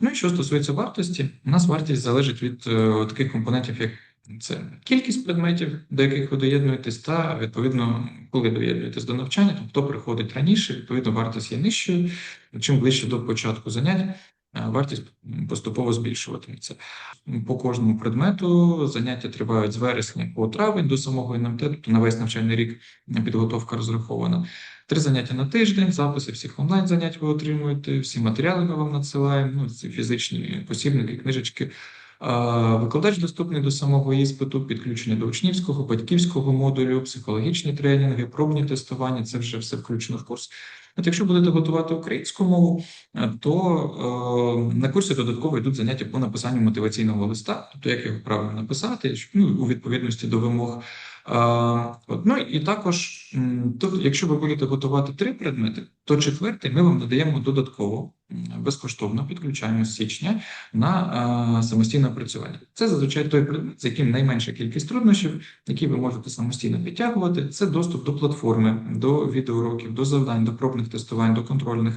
Ну і що стосується вартості, у нас вартість залежить від е, таких компонентів, як це кількість предметів, до яких ви доєднуєтесь, та відповідно, коли доєднуєтесь до навчання, тобто хто приходить раніше, відповідно, вартість є нижчою. Чим ближче до початку занять, е, вартість поступово збільшуватиметься. По кожному предмету заняття тривають з вересня по травень до самого НМТ, тобто на весь навчальний рік підготовка розрахована. Три заняття на тиждень, записи всіх онлайн занять ви отримуєте, всі матеріали ми вам надсилаємо, ну, ці фізичні посібники, книжечки. Викладач доступний до самого іспиту, підключення до учнівського, батьківського модулю, психологічні тренінги, пробні тестування це вже все включено в курс. От якщо будете готувати українську мову, е, то е, на курсі додатково йдуть заняття по написанню мотиваційного листа, тобто як його правильно написати, ну, у відповідності до вимог. Ну і також, тобто, якщо ви будете готувати три предмети, то четвертий ми вам надаємо додатково безкоштовно підключаємо з січня на самостійне опрацювання. Це зазвичай той предмет, з яким найменша кількість труднощів, які ви можете самостійно підтягувати. Це доступ до платформи, до відеоуроків, до завдань, до пробних тестувань, до контрольних.